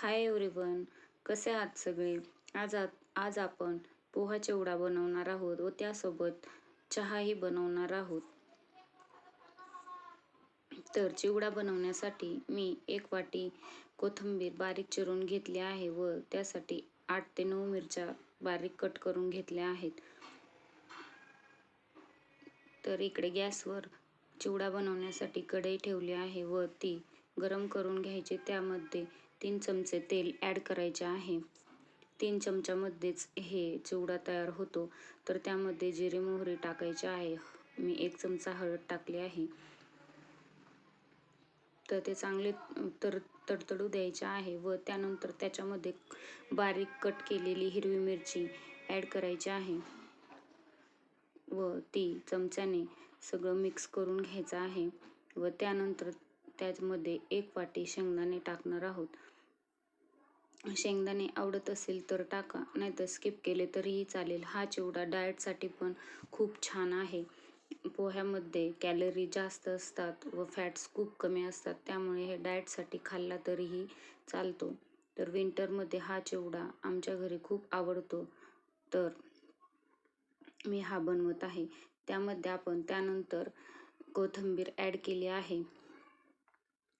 Hi everyone कसे आहात सगळे? आज आ आज आपण पोहा चिवडा बनवणार आहोत व त्यासोबत चहाही बनवणार आहोत. तर चिवडा बनवण्यासाठी मी एक वाटी कोथिंबीर बारीक चिरून घेतली आहे व त्यासाठी आठ ते नऊ मिरच्या बारीक कट करून घेतल्या आहेत. तर इकडे गॅसवर चिवडा बनवण्यासाठी कढई ठेवली आहे व ती गरम करून घ्यायची. त्यामध्ये तीन चमचे तेल ॲड करायचे आहे. तीन चमच्यामध्येच हे चिवडा तयार होतो. तर त्यामध्ये जिरे मोहरी टाकायचे आहे. मी एक चमचा हळद टाकली आहे. तर ते चांगले तर तडतडू द्यायचे आहे व त्यानंतर त्याच्यामध्ये बारीक कट केलेली हिरवी मिरची ॲड करायची आहे. व ती चमच्याने सगळं मिक्स करून घ्यायचं आहे. व त्यानंतर त्यामध्ये एक वाटी शेंगदाणे टाकणार आहोत. शेंगदाणे आवडत असेल तर टाका नाहीतर स्किप केले तरीही चालेल. हा चिवडा डाएटसाठी पण खूप छान आहे. पोह्यामध्ये कॅलरी जास्त असतात व फॅट्स खूप कमी असतात त्यामुळे हे डाएटसाठी खाल्ला तरीही चालतो. तर विंटरमध्ये हा चिवडा आमच्या घरी खूप आवडतो. तर मी हा बनवत आहे. त्यामध्ये आपण त्यानंतर कोथिंबीर ॲड केली आहे.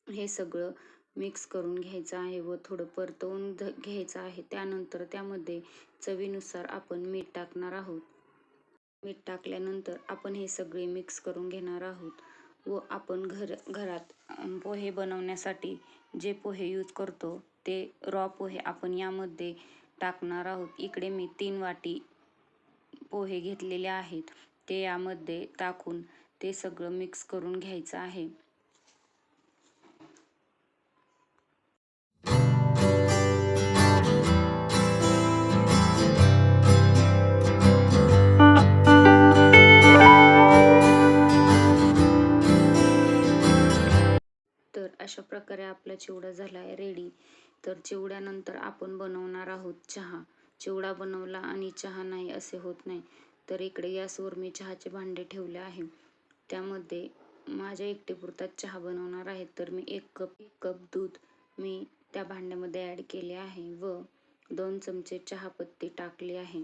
हे सगळं मिक्स करून घ्यायचं आहे व थोडं परतवून घ्यायचं आहे. त्यानंतर त्यामध्ये चवीनुसार आपण मीठ टाकणार आहोत. मीठ टाकल्यानंतर आपण हे सगळे मिक्स करून घेणार आहोत व आपण घर घरात पोहे बनवण्यासाठी जे पोहे यूज करतो ते रॉ पोहे आपण यामध्ये टाकणार आहोत. इकडे मी तीन वाटी पोहे घेतलेले आहेत. ते यामध्ये टाकून ते सगळं मिक्स करून घ्यायचं आहे. प्रकारे आपला चिवडा झाला आहे रेडी तर चिवड्यानंतर आपण बनवणार आहोत चहा. चिवडा बनवला आणि चहा नाही असे होत नाही. तर इकडे गॅसवर मी चहाचे भांडे ठेवले आहे. त्यामध्ये माझ्या एकटेपुरता चहा बनवणार आहे. तर मी एक कप एक कप दूध मी त्या भांड्यामध्ये ॲड केले आहे व दोन चमचे चहापत्ती टाकली आहे.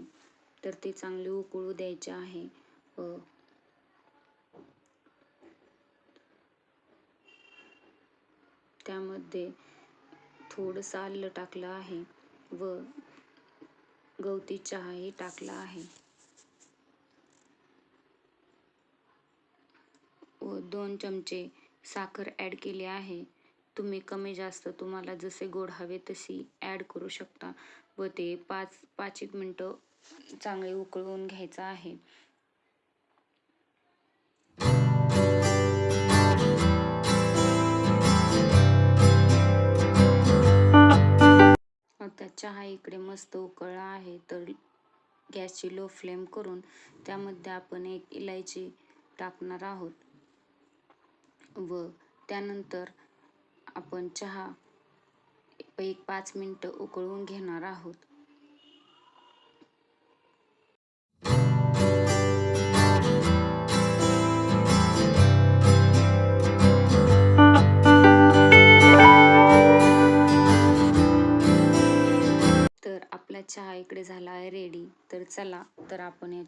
तर ती चांगली उकळू द्यायची आहे. त्यामध्ये थोडंसं आलं टाकलं आहे व गवती चहाही टाकला आहे. व दोन चमचे साखर ॲड केली आहे. तुम्ही कमी जास्त तुम्हाला जसे गोड हवे तशी ॲड करू शकता व ते पाच पाच एक मिनटं चांगले उकळवून घ्यायचं आहे. चहा इकडे मस्त उकळला आहे तर गॅसची लो फ्लेम करून त्यामध्ये आपण एक इलायची टाकणार आहोत. व त्यानंतर आपण चहा एक पाच मिनटं उकळून घेणार आहोत. इकडे झाला आहे रेडी तर चला तर आपण हे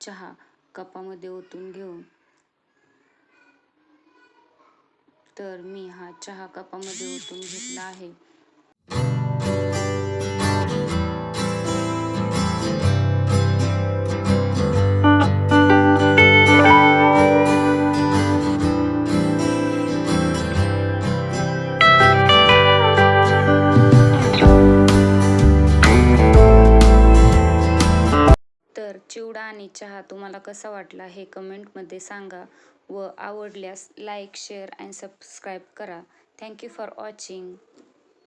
चहा कपामध्ये ओतून घेऊ. तर मी हा चहा कपामध्ये ओतून घेतला आहे. चहा तुम्हाला कसा वाटला हे कमेंटमध्ये सांगा व आवडल्यास लाईक शेअर अँड सबस्क्राईब करा. Thank you for watching.